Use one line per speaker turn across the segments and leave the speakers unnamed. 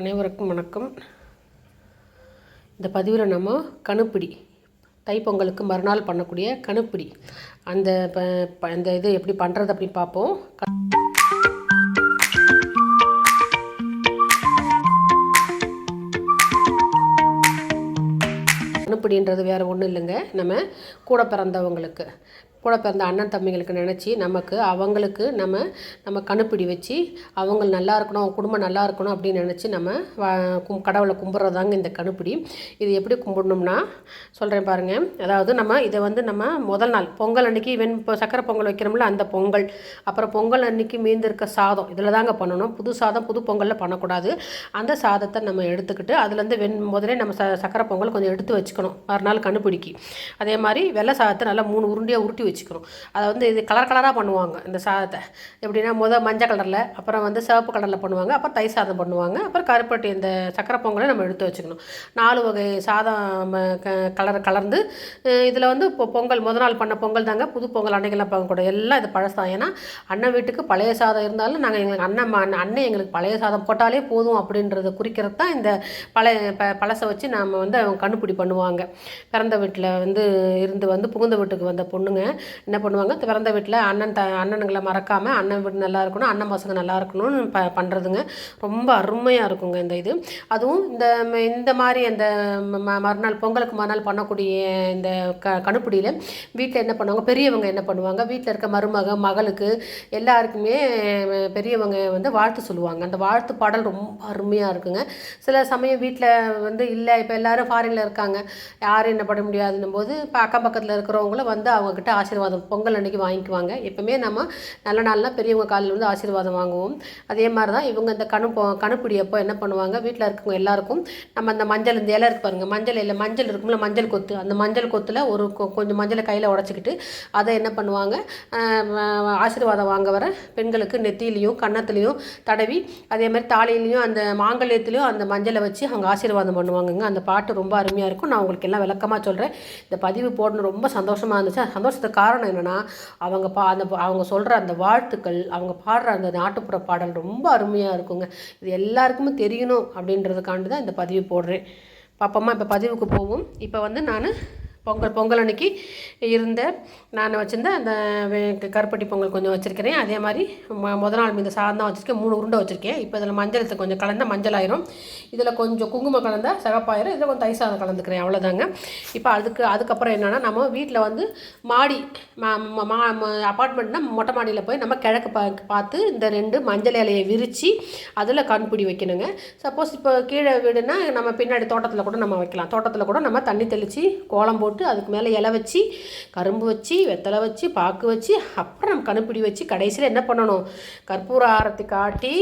அனைவருக்கும் வணக்கம். இந்த பதிவில் நம்ம கணுப்பிடி தைப்பொங்கலுக்கு மறுநாள் பண்ணக்கூடிய கணுப்பிடி. அந்த ப ப- அந்த இது எப்படி பண்ணுறது அப்படின்னு பார்ப்போம். கணுப்பிடின்றது வேறு ஒன்றும் இல்லைங்க. நம்ம கூட பிறந்தவங்களுக்கு. கூட பிறந்த அண்ணன் தம்பிங்களுக்கு நினச்சி நமக்கு அவங்களுக்கு நம்ம நம்ம கணுப்பிடி வச்சு அவங்க நல்லா இருக்கணும் அவங்க குடும்பம் நல்லா இருக்கணும் அப்படின்னு நினச்சி நம்ம வ- கும் கடவுளை கும்பிட்றதாங்க இந்த கணுப்பிடி இது எப்படி கும்பிடணும்னா சொல்கிறேன் பாருங்கள் அதாவது நம்ம இதை வந்து நம்ம முதல் நாள் பொங்கல் அன்னைக்கு வெண் இப்போ சக்கரை பொங்கல் வைக்கிறோம்ல அந்த பொங்கல். அப்புறம் பொங்கல் அன்னைக்கு மீந்திருக்க சாதம் இதில் தாங்க பண்ணணும். புது சாதம் புது பொங்கலில் பண்ணக்கூடாது. அந்த சாதத்தை நம்ம எடுத்துக்கிட்டு அதுலேருந்து வெண் முதலே நம்ம ச சக்கரை பொங்கல் கொஞ்சம் எடுத்து வச்சுக்கணும் மறுநாள் கண்டுபிடிக்கி அதே மாதிரி வெள்ளை சாதத்தை நல்லா மூணு உருண்டையாக உருட்டி வச்சுக்கிறோம் அதை வந்து இது கலர் கலராக பண்ணுவாங்க இந்த சாதத்தை. எப்படின்னா முதல் மஞ்சள் கலரில் அப்புறம் வந்து சிவப்பு கலரில் பண்ணுவாங்க அப்புறம் தை சாதம் பண்ணுவாங்க அப்புறம் கருப்பட்டி இந்த சக்கரை பொங்கலை நம்ம எடுத்து வச்சுக்கணும். நாலு வகை சாதம் ம, க கலர் கலர்ந்து இதில் வந்து இப்போ பொங்கல் முத நாள் பண்ண பொங்கல் தாங்க புது பொங்கல் அன்னைக்கெல்லாம் கூட எல்லாம் இது பழசாக ஏன்னா அண்ணன் வீட்டுக்கு பழைய சாதம் இருந்தாலும் நாங்கள் எங்களுக்கு அண்ணன் அண்ணன் எங்களுக்கு பழைய சாதம் போட்டாலே போதும் அப்படின்றத குறிக்கிறது தான் இந்த பழைய ப பழசை வச்சு நாம் வந்து அவங்க கண்டுபிடி பண்ணுவாங்க. பிறந்த வீட்டில் வந்து இருந்து வந்து புகுந்த வீட்டுக்கு வந்த பொண்ணுங்க என்ன பண்ணுவாங்க? பிறந்த வீட்டில் அண்ணன் த அண்ணனுங்களை மறக்காமல் அண்ணன் வீடு நல்லா இருக்கணும் அண்ணன் பசங்க நல்லா இருக்கணும்னு ப பண்ணுறதுங்க ரொம்ப அருமையாக இருக்குங்க இந்த இது. அதுவும் இந்த இந்த மாதிரி அந்த ம- ம- மறுநாள் பொங்கலுக்கு மறுநாள் பண்ணக்கூடிய இந்த க கணுப்பிடியில் வீட்டில் என்ன பண்ணுவாங்க? பெரியவங்க என்ன பண்ணுவாங்க? வீட்டில் இருக்க மருமக மகளுக்கு எல்லாருக்குமே பெரியவங்க வந்து வாழ்த்து சொல்லுவாங்க. அந்த வாழ்த்து பாடல் ரொம்ப அருமையாக இருக்குங்க. சில சமயம் வீட்டில் வந்து இல்லை இப்போ எல்லாரும் ஃபாரினில் இருக்காங்க. யாரும் என்ன பண்ண முடியாதுன்னும் போது இப்போ அக்கம் பக்கத்தில் இருக்கிறவங்களும் வந்து அவங்கக்கிட்ட ஆசீர்வாதம் பொங்கல் அன்னைக்கு வாங்கிக்குவாங்க. எப்போவுமே நம்ம நல்ல நாள்லாம் பெரியவங்க காலில் வந்து ஆசீர்வாதம் வாங்குவோம். அதே மாதிரி தான் இவங்க இந்த கணு கணுப்பிடி அப்போ என்ன பண்ணுவாங்க? வீட்டில் இருக்கவங்க எல்லாருக்கும் நம்ம அந்த மஞ்சள் இந்த இலை இருக்கு பாருங்கள் மஞ்சள் இல்லை மஞ்சள் இருக்கும்ல மஞ்சள் கொத்து. அந்த மஞ்சள் கொத்தில் ஒரு கொ- கொஞ்சம் மஞ்சளை கையில் உடச்சிக்கிட்டு அதை என்ன பண்ணுவாங்க? ஆசீர்வாதம் வாங்க வர பெண்களுக்கு நெத்தியிலையும் கன்னத்துலேயும் தடவி அதே மாதிரி தாலியிலையும் அந்த மாங்கல்யத்துலேயும் அந்த மஞ்சளை வச்சு அவங்க ஆசீர்வாதம் பண்ணுவாங்கங்க. அந்த பாட்டு ரொம்ப அருமையாக இருக்கும். நான் உங்களுக்கு எல்லாம் விளக்கமாக சொல்கிறேன் இந்த பதிவு போடணும். ரொம்ப சந்தோஷமாக இருந்துச்சு. சந்தோஷத்தை சந்தோஷத்துக்கு காரணம் என்னென்னா அவங்க பா அந்த அவங்க சொல்கிற அந்த வாழ்த்துக்கள் அவங்க பாடுற அந்த நாட்டுப்புற பாடல் ரொம்ப அருமையாக இருக்குங்க. இது எல்லாருக்குமே தெரியணும் அப்படின்றதுக்காண்டி தான் இந்த பதிவு போடுறேன். பாப்போமா இப்போ பதிவுக்கு போவோம். இப்போ வந்து நான் பொங்கல் பொங்கல் அன்னைக்கு இருந்த நான் வச்சுருந்த அந்த கருப்பட்டி பொங்கல் கொஞ்சம் வச்சுருக்கிறேன். அதே மாதிரி ம முத நாள் இந்த சாதம் தான் வச்சுருக்கேன். மூணு உருண்டை வச்சுருக்கேன். இப்போ இதில் மஞ்சளத்தை கொஞ்சம் கலந்த மஞ்சள் ஆயிரும். இதில் கொஞ்சம் குங்குமம் கலந்தால் சிகப்பாயிரும். இதில் கொஞ்சம் தை சாதம் கலந்துக்கிறேன். அவ்வளோதாங்க இப்போ அதுக்கு அதுக்கப்புறம் என்னென்னா நம்ம வீட்டில் வந்து மாடி அப்பார்ட்மெண்ட்னா மொட்டை மாடியில் போய் நம்ம கிழக்கு பா பார்த்து இந்த ரெண்டு மஞ்சள் இலையை விரித்து அதில் கண்பிடி வைக்கணுங்க. சப்போஸ் இப்போ கீழே வீடுனா நம்ம பின்னாடி தோட்டத்தில் கூட நம்ம வைக்கலாம். தோட்டத்தில் கூட நம்ம தண்ணி தெளித்து கோலம் போட்டு போட்டு அதுக்கு மேலே இலை வச்சு கரும்பு வச்சு வெத்தலை வச்சு பாக்கு வச்சு அப்புறம் நம்ம கணுப்பிடி வச்சு கடைசியில் என்ன பண்ணணும்? கற்பூர ஆரத்தி காட்டி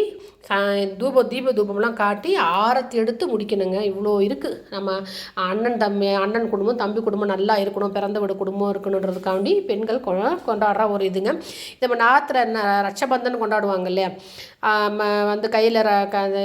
தூபம் தூப தீப தூபம்லாம் காட்டி ஆரத்தி எடுத்து முடிக்கணுங்க. இவ்வளோ இருக்குது நம்ம அண்ணன் தம்பி அண்ணன் குடும்பம் தம்பி குடும்பம் நல்லா இருக்கணும். பிறந்த வீடு குடும்பம் இருக்கணுன்றதுக்காண்டி பெண்கள் கொ- கொண்டாடுற ஒரு இதுங்க. இது நம்ம நாத்தில் ரட்சபந்தன் கொண்டாடுவாங்க இல்லையா? வந்து கையில்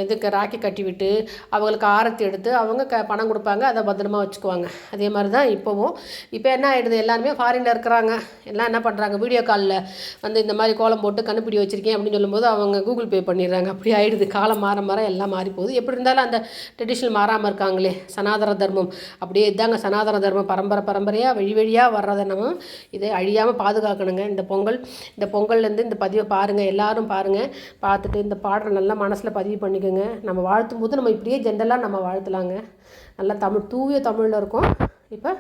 இதுக்கு ராக்கி கட்டி விட்டு அவங்களுக்கு ஆரத்தி எடுத்து அவங்க க பணம் கொடுப்பாங்க. அதை பத்திரமா வச்சுக்குவாங்க. அதே மாதிரி தான் இப்போ போவோம். இப்போ என்ன ஆகிடுது எல்லாருமே ஃபாரினில் இருக்கிறாங்க. எல்லாம் என்ன பண்ணுறாங்க வீடியோ காலில் வந்து இந்த மாதிரி கோலம் போட்டு கண்டுபிடி வச்சுருக்கேன் அப்படின்னு சொல்லும்போது அவங்க கூகுள் பே பண்ணிடுறாங்க. அப்படி ஆகிடுது காலம் மாற மாற எல்லாம் மாறி போகுது. எப்படி இருந்தாலும் அந்த ட்ரெடிஷ்னல் மாறாமல் இருக்காங்களே. சனாதன தர்மம். அப்படியே இதாங்க சனாதன தர்மம். பரம்பரை பரம்பரையாக வழி வழியாக வர்றதை நம்ம இதை அழியாமல் பாதுகாக்கணுங்க. இந்த பொங்கல் இந்த பொங்கல்லேருந்து இந்த பதிவை பாருங்கள் எல்லாரும் பாருங்கள் பார்த்துட்டு இந்த பாடலை நல்லா மனசில் பதிவு பண்ணிக்கோங்க. நம்ம வாழ்த்தும் போது நம்ம இப்படியே ஜென்ரலாக நம்ம வாழ்த்தலாங்க. நல்லா தமிழ் தூய தமிழில் இருக்கும். இப்போ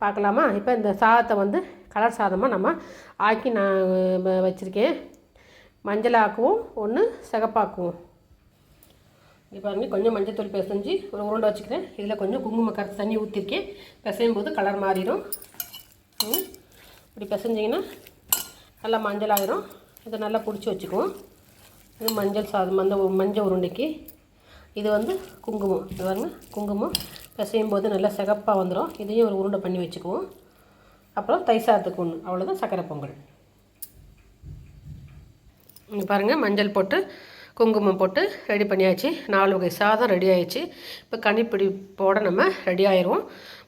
பார்க்கலாமா? இப்போ இந்த சாதத்தை வந்து கலர் சாதமாக நம்ம ஆக்கி நான் வச்சுருக்கேன். மஞ்சள் ஆக்குவோம் ஒன்று சிகப்பாக்குவோம். இங்கே பாருங்கள் கொஞ்சம் மஞ்சத்தூள் பிசைஞ்சு ஒரு உருண்டை வச்சுக்கிறேன். இதில் கொஞ்சம் குங்கும கரைச்சி தண்ணி ஊற்றிருக்கேன் பிசையும் போது கலர் மாறிடும். ம். இப்படி பிசைஞ்சிங்கன்னா நல்லா மஞ்சள் ஆயிரும் இதை நல்லா பிடிச்சி வச்சுக்குவோம். இது மஞ்சள் சாதம் அந்த மஞ்சள் உருண்டைக்கு. இது வந்து குங்குமம். இது பாருங்கள் குங்குமம். பிசையும் போது நல்லா சிகப்பாக வந்துடும் இதையும் ஒரு உருண்டை பண்ணி வச்சுக்குவோம். அப்புறம் தை சாதத்துக்கு ஒன்று அவ்வளோதான் சக்கரை பொங்கல். இங்கே பாருங்கள் மஞ்சள் போட்டு குங்குமம் போட்டு ரெடி பண்ணியாச்சு. நாலு வகை சாதம் ரெடி ஆயிடுச்சு. இப்போ கனிப்பிடி போட நம்ம ரெடி ஆயிடுவோம்.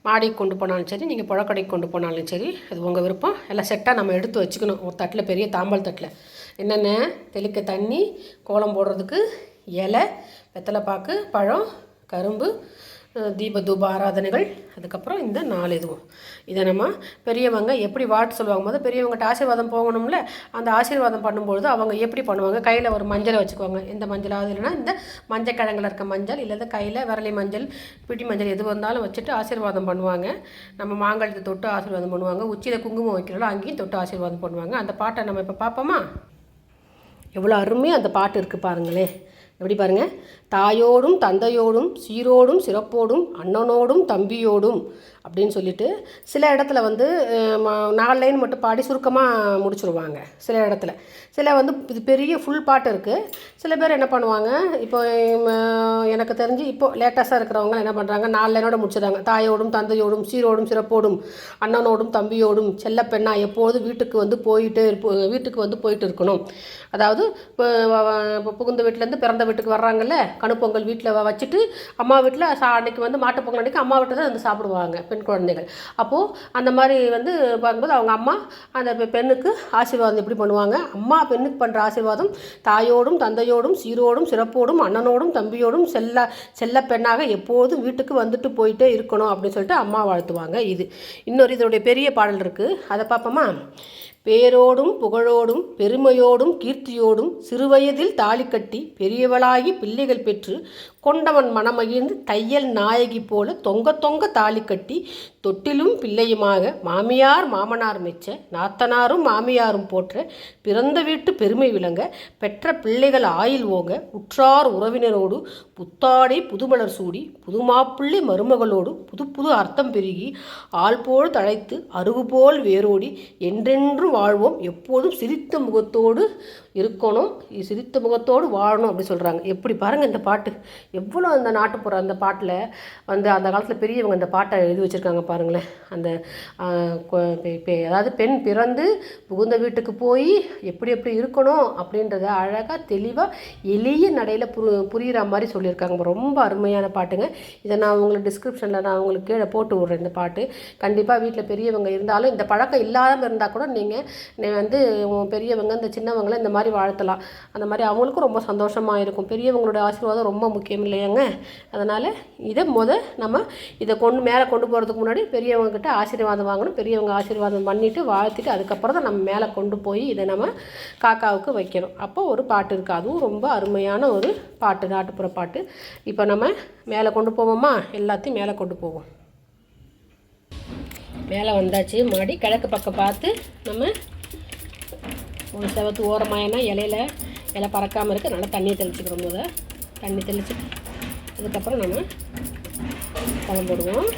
மாடிக்கு கொண்டு போனாலும் சரி நீங்கள் புழக்கடைக்கு கொண்டு போனாலும் சரி அது உங்கள் விருப்பம். எல்லாம் செட்டாக நம்ம எடுத்து வச்சுக்கணும். ஒரு தட்டில் பெரிய தாம்பாள் தட்டில். என்னென்ன? தெளிக்க தண்ணி கோலம் போடுறதுக்கு இலை வெத்தலைப்பாக்கு பழம் கரும்பு தீப தூப ஆராதனைகள் அதுக்கப்புறம் இந்த நாலு இதுவும். இதை நம்ம பெரியவங்க எப்படி வாட்டு சொல்லுவாங்க? போது பெரியவங்ககிட்ட ஆசீர்வாதம் போகணும்ல? அந்த ஆசீர்வாதம் பண்ணும்பொழுது அவங்க எப்படி பண்ணுவாங்க? கையில் ஒரு மஞ்சளை வச்சுக்குவாங்க. இந்த மஞ்சளாவது இல்லைன்னா இந்த மஞ்சள் கிழங்கில் இருக்க மஞ்சள் இல்லை கையில் விரலி மஞ்சள் பிடி மஞ்சள் எது வந்தாலும் வச்சுட்டு ஆசீர்வாதம் பண்ணுவாங்க. நம்ம மாங்கல்யத்தை தொட்டு ஆசீர்வாதம் பண்ணுவாங்க. உச்சியில் குங்குமம் வைக்கிறோம் அங்கேயும் தொட்டு ஆசீர்வாதம் பண்ணுவாங்க. அந்த பாட்டை நம்ம இப்போ பார்ப்போமா? எவ்வளோ அருமையாக அந்த பாட்டு இருக்குது பாருங்களேன். எப்படி பாருங்கள் தாயோடும் தந்தையோடும் சீரோடும் சிறப்போடும் அண்ணனோடும் தம்பியோடும். அப்படின்னு சொல்லிட்டு சில இடத்துல வந்து நாலு லைன் மட்டும் பாடி சுருக்கமாக முடிச்சுருவாங்க சில இடத்துல. சில வந்து இது பெரிய ஃபுல் பாட்டு இருக்குது சில பேர் என்ன பண்ணுவாங்க இப்போ எனக்கு தெரிஞ்சு இப்போ லேட்டஸ்ட்டாக இருக்கிறவங்க என்ன பண்ணுறாங்க நாலு லைனோட முடிச்சிடுறாங்க. தாயோடும் தந்தையோடும் சீரோடும் சிறப்போடும் அண்ணனோடும் தம்பியோடும் செல்லப்பெண்ணா எப்போதும் வீட்டுக்கு வந்து போயிட்டு வீட்டுக்கு வந்து போயிட்டு இருக்கணும். அதாவது இப்போ புகுந்த வீட்டிலேருந்து பிறந்த வீட்டுக்கு வர்றாங்கல்ல கணுப்பொங்கல் வீட்டில் வச்சுட்டு அம்மா வீட்டில் சா அன்னைக்கு வந்து மாட்டுப் பொங்கல் அன்னைக்கு அம்மா வீட்டில் தான் வந்து சாப்பிடுவாங்க. பெண் குழந்தைகள். அப்போது அந்த மாதிரி வந்து பார்க்கும்போது அவங்க அம்மா அந்த பெ- பெண்ணுக்கு ஆசீர்வாதம் எப்படி பண்ணுவாங்க? அம்மா பெண்ணுக்கு பண்ணுற ஆசீர்வாதம் தாயோடும் தந்தையோடும் சீரோடும் சிறப்போடும் அண்ணனோடும் தம்பியோடும் செல்ல செல்ல பெண்ணாக எப்போதும் வீட்டுக்கு வந்துட்டு போயிட்டே இருக்கணும் அப்படின்னு சொல்லிட்டு அம்மா வாழ்த்துவாங்க இது. இன்னொரு இதனுடைய பெரிய பாடல் இருக்குது அதை பார்ப்போமா? பேரோடும் புகழோடும் பெருமையோடும் கீர்த்தியோடும் சிறுவயதில் தாலி கட்டி பெரியவளாகி பிள்ளைகள் பெற்று கொண்டவன் மனமகிழ்ந்து தையல் நாயகி போல தொங்க தொங்க தாலி கட்டி தொட்டிலும் பிள்ளையுமாக மாமியார் மாமனார் மெச்ச நாத்தனாரும் மாமியாரும் போற்ற பிறந்த வீட்டு பெருமை விளங்க பெற்ற பிள்ளைகள் ஆயில் ஓங்க உற்றார் உறவினரோடு புத்தாடை புதுமலர் சூடி புதுமாப்பிள்ளை மருமகளோடு புது புது அர்த்தம் பெருகி ஆள் போல் தழைத்து அருகு போல் வேரோடி என்றென்றும் வாழ்வோம். எப்போதும் சிரித்த முகத்தோடு இருக்கணும். சிரித்த முகத்தோடு வாழணும் அப்படி சொல்கிறாங்க எப்படி? பாருங்கள் இந்த பாட்டு. எவ்வளோ அந்த நாட்டுப்புற அந்த பாட்டில் வந்து அந்த காலத்தில் பெரியவங்க அந்த பாட்டை எழுதி வச்சுருக்காங்க பாருங்களேன். அந்த பெ- அதாவது பெண் பிறந்து புகுந்த வீட்டுக்கு போய் எப்படி எப்படி இருக்கணும் அப்படின்றத அழகாக தெளிவாக எளிய நடையில் புரு புரிகிற மாதிரி சொல்லியிருக்காங்க. ரொம்ப அருமையான பாட்டுங்க. இதை நான் உங்களுக்கு டிஸ்கிரிப்ஷனில் நான் உங்களுக்கு கீழே போட்டு விட்றேன் இந்த பாட்டு. கண்டிப்பாக வீட்டில் பெரியவங்க இருந்தாலும் இந்த பழக்கம் இல்லாமல் இருந்தால் கூட நீங்கள் வந்து பெரியவங்க இந்த சின்னவங்களை இந்த மாதிரி வாழ்த்தலாம். அந்த மாதிரி அவங்களுக்கும் ரொம்ப சந்தோஷமாக இருக்கும். பெரியவங்களோட ஆசீர்வாதம் ரொம்ப முக்கியம் இல்லையாங்க? அதனால் இதை முத நம்ம இதை கொண்டு மேலே கொண்டு போகிறதுக்கு முன்னாடி பெரியவங்கக்கிட்ட ஆசீர்வாதம் வாங்கணும். பெரியவங்க ஆசீர்வாதம் பண்ணிவிட்டு வாழ்த்திட்டு அதுக்கப்புறம் தான் நம்ம மேலே கொண்டு போய் இதை நம்ம காக்காவுக்கு வைக்கணும். அப்போ ஒரு பாட்டு இருக்குது அதுவும் ரொம்ப அருமையான ஒரு பாட்டு நாட்டுப்புற பாட்டு. இப்போ நம்ம மேலே கொண்டு போவோமா? எல்லாத்தையும் மேலே கொண்டு போவோம். மேலே வந்தாச்சு. மாடி கிழக்கு பக்கம் பார்த்து நம்ம ஒரு செவத்து ஓரமாயினா இலையில இலை பறக்காமல் இருக்குது நல்லா தண்ணியை தெளிச்சுக்கிறோம் போத தண்ணி தெளிச்சு அதுக்கப்புறம் நம்ம குழம்பு போடுவோம்.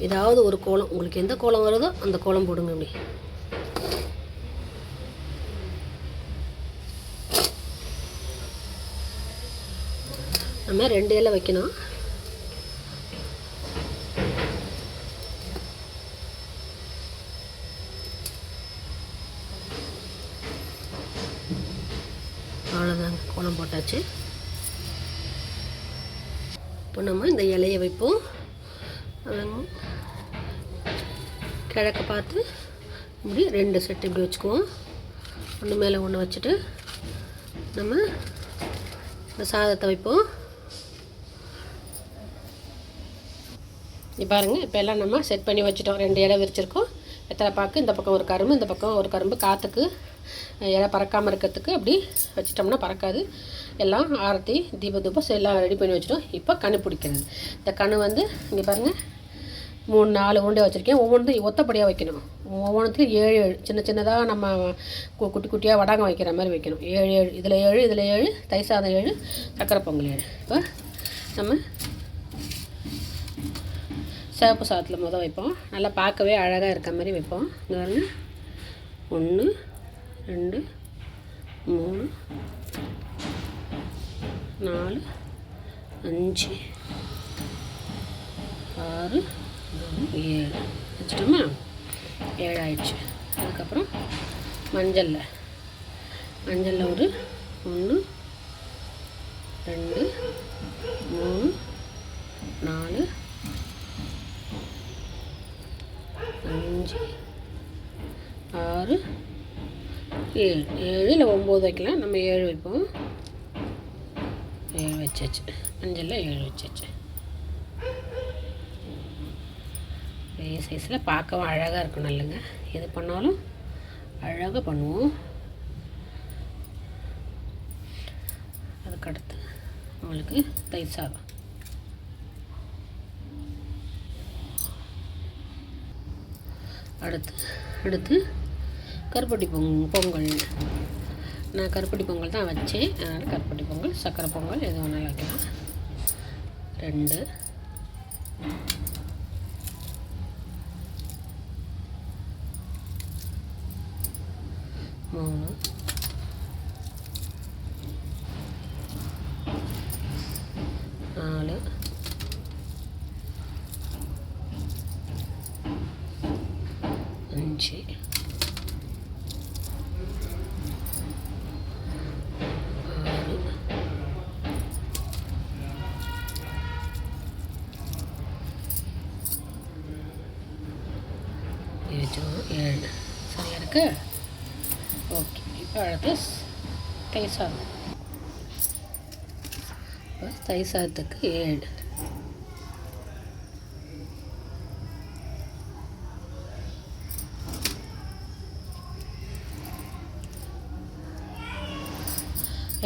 ஏதாவது ஒரு கோலம் உங்களுக்கு எந்த கோலம் வருதோ அந்த கோலம் போடுங்க அப்படி. நம்ம ரெண்டு இலை வைக்கணும் அவ்வளோதாங்க கோலம் போட்டாச்சு இப்போ நம்ம இந்த இலையை வைப்போம் அஹ் கிழக்க பார்த்து இப்படி ரெண்டு செட்டு இப்படி வச்சுக்குவோம். ஒன்று மேலே ஒன்று வச்சுட்டு நம்ம இந்த சாதத்தை வைப்போம். இப்போ பாருங்க இப்போ எல்லாம் நம்ம செட் பண்ணி வச்சுட்டோம். ரெண்டு இலை விரிச்சிருக்கோம். எத்தனை பாக்கு இந்த பக்கம் ஒரு கரும்பு இந்த பக்கம் ஒரு கரும்பு. காற்றுக்கு இலை பறக்காமல் இருக்கிறதுக்கு அப்படி வச்சிட்டோம்னா பறக்காது. எல்லாம் ஆரத்தி தீப தூபம் எல்லாம் ரெடி பண்ணி வச்சிட்டோம். இப்போ கணு பிடிக்கிறது. இந்த கணு வந்து இங்கே பாருங்கள் மூணு நாலு உருண்டை வச்சுருக்கேன். ஒவ்வொன்றும் ஒத்தப்படியாக வைக்கணும். ஒவ்வொன்றுத்தையும் ஏழு ஏழு சின்ன சின்னதாக நம்ம கு- குட்டி குட்டியாக வடாகம் வைக்கிற மாதிரி வைக்கணும். ஏழு ஏழு இதில் ஏழு இதில் ஏழு தை சாதம் ஏழு சக்கரை பொங்கல் ஏழு. இப்போ நம்ம சிவப்பு சாதத்தில் முத வைப்போம். நல்லா பார்க்கவே அழகாக இருக்க மாதிரி வைப்போம். இங்கே பாருங்க. ஒன்று ரெண்டு மூணு நாலு அஞ்சு ஆறு ஏழு வச்சுட்டோமா? ஏழு ஆயிடுச்சு அதுக்கப்புறம் மஞ்சளில். மஞ்சளில் ஒரு ஒன்று ரெண்டு மூணு நாலு அஞ்சு ஆறு ஏழு. ஏழு இல்லை ஒம்பது வைக்கலாம். நம்ம ஏழு வைப்போம். ஏழு வச்சாச்சு. மஞ்சளில் ஏழு வச்சாச்சு. பெரிய சைஸில் பார்க்கவும் அழகாக இருக்கணும் இல்லைங்க? எது பண்ணாலும் அழகாக பண்ணுவோம். அதுக்கடுத்து நம்மளுக்கு தயிர் சாதம். அடுத்து அடுத்து கருப்பட்டி பொங் பொங்கல். நான் கருப்பட்டி பொங்கல் தான் வச்சேன். அதனால் கருப்பட்டி பொங்கல் சக்கரை பொங்கல் எது வேணாலும் வைக்கலாம். ரெண்டு மூணு நாலு அஞ்சு ஆறு ஏழு. ஏழு இருக்கு? ஓகே இப்போ அடுத்து ஸ்- சாதம் சாதத்துக்கு ஏழு.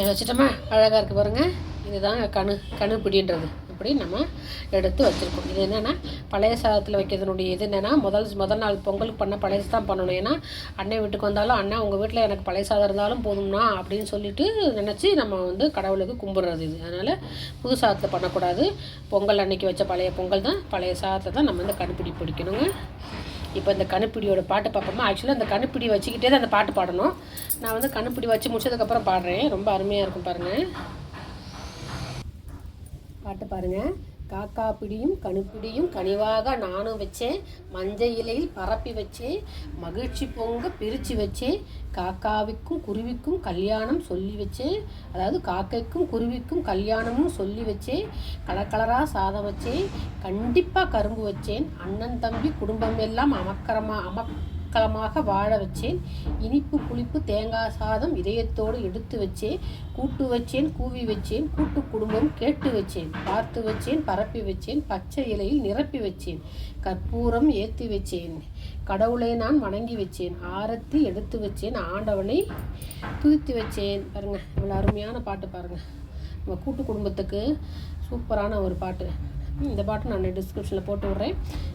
வச்சுட்டோமா? அழகாக இருக்குது பாருங்கள் இதுதான் கணு கணுப்பிடின்றது. இப்படி நம்ம எடுத்து வச்சுருக்கோம். இது என்னென்னா பழைய சாதத்தில் வைக்கிறதுனுடைய இது என்னென்னா முதல் முதல் நாள் பொங்கலுக்கு பண்ண பழைய தான் பண்ணணும். ஏன்னா அண்ணன் வீட்டுக்கு வந்தாலும் அண்ணன் உங்கள் வீட்டில் எனக்கு பழைய சாதம் இருந்தாலும் போதும்னா அப்படின்னு சொல்லிட்டு நினச்சி நம்ம வந்து கடவுளுக்கு கும்பிட்றது இது. அதனால் புது சாதத்தில் பண்ணக்கூடாது. பொங்கல் அன்னைக்கு வச்ச பழைய பொங்கல் தான். பழைய சாதத்தை தான் நம்ம வந்து கணுப்பிடி பிடிக்கணுங்க. இப்போ இந்த கணுப்பிடியோட பாட்டு பார்ப்போமா ஆக்சுவலாக அந்த கணுப்பிடி வச்சுக்கிட்டே தான் அந்த பாட்டு பாடணும். நான் வந்து கணுப்பிடி வச்சு முடிச்சதுக்கப்புறம் பாடுறேன். ரொம்ப அருமையாக இருக்கும் பாருங்கள் பாட்டு பாருங்கள் காக்கா பிடியும் கணுப்பிடியும் கனிவாக நானும் வச்சேன். மஞ்சள் இலையில் பரப்பி வச்சேன். மகிழ்ச்சி பொங்க பிரித்து வச்சேன். காக்காவுக்கும் குருவிக்கும் கல்யாணம் சொல்லி வச்சேன். அதாவது காக்கைக்கும் குருவிக்கும் கல்யாணமும் சொல்லி வச்சேன். கலர் கலராக சாதம் வச்சேன். கண்டிப்பாக கரும்பு வச்சேன். அண்ணன் தம்பி குடும்பம் எல்லாம் அமக்கரமா அமக்கலமாக வாழ வச்சேன். இனிப்பு புளிப்பு தேங்காய் சாதம் இதயத்தோடு எடுத்து வச்சேன். கூட்டு வச்சேன் கூவி வச்சேன் கூட்டு குடும்பம் கேட்டு வச்சேன் பார்த்து வச்சேன் பரப்பி வச்சேன் பச்சை இலையில் நிரப்பி வச்சேன் கற்பூரம் ஏற்றி வச்சேன் கடவுளை நான் வணங்கி வச்சேன் ஆரத்தி எடுத்து வச்சேன் ஆண்டவனை துதித்து வச்சேன். பாருங்க இவ்வளோ அருமையான பாட்டு பாருங்கள் நம்ம கூட்டு குடும்பத்துக்கு சூப்பரான ஒரு பாட்டு. இந்த பாட்டு நான் டிஸ்கிரிப்ஷனில் போட்டு விட்றேன்.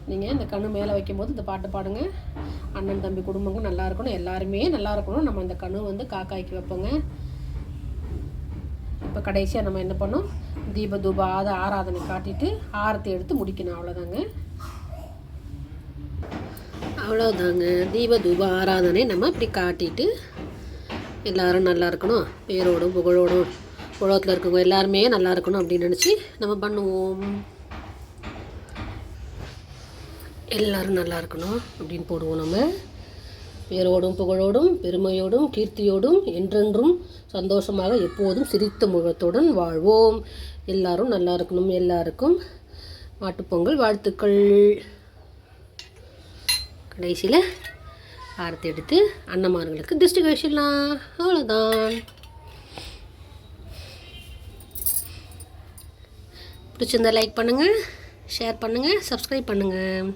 நீங்கள் இந்த கண்ணு மேலே வைக்கும்போது இந்த பாட்டு பாடுங்க. அண்ணன் தம்பி குடும்பமும் நல்லா இருக்கணும். எல்லாருமே நல்லா இருக்கணும். நம்ம அந்த கண்ணு வந்து காக்காய்க்கு வைப்போங்க. இப்போ கடைசியாக நம்ம என்ன பண்ணோம்? தீப தூப ஆத ஆராதனை காட்டிட்டு ஆரத்தை எடுத்து முடிக்கணும். அவ்வளோதாங்க அவ்வளோதாங்க தீப தூப ஆராதனை நம்ம இப்படி காட்டிட்டு எல்லோரும் நல்லா இருக்கணும். பேரோடும் புகழோடும் உலகத்தில் இருக்கவங்க எல்லாருமே நல்லா இருக்கணும் அப்படின்னு நினச்சி நம்ம பண்ணுவோம். எல்லோரும் நல்லா இருக்கணும் அப்படின்னு போடுவோம் நம்ம. பேரோடும் புகழோடும் பெருமையோடும் கீர்த்தியோடும் என்றென்றும் சந்தோஷமாக எப்போதும் சிரித்த முகத்துடன் வாழ்வோம். எல்லாரும் நல்லா இருக்கணும் எல்லாருக்கும். மாட்டுப்பொங்கல் வாழ்த்துக்கள். கடைசியில் ஆரத்தி எடுத்து அன்னமார்களுக்கு திருஷ்டி கழிச்சிடலாம் அவ்வளோதான் பிடிச்சிருந்தா லைக் பண்ணுங்கள் ஷேர் பண்ணுங்கள் சப்ஸ்கிரைப் பண்ணுங்கள்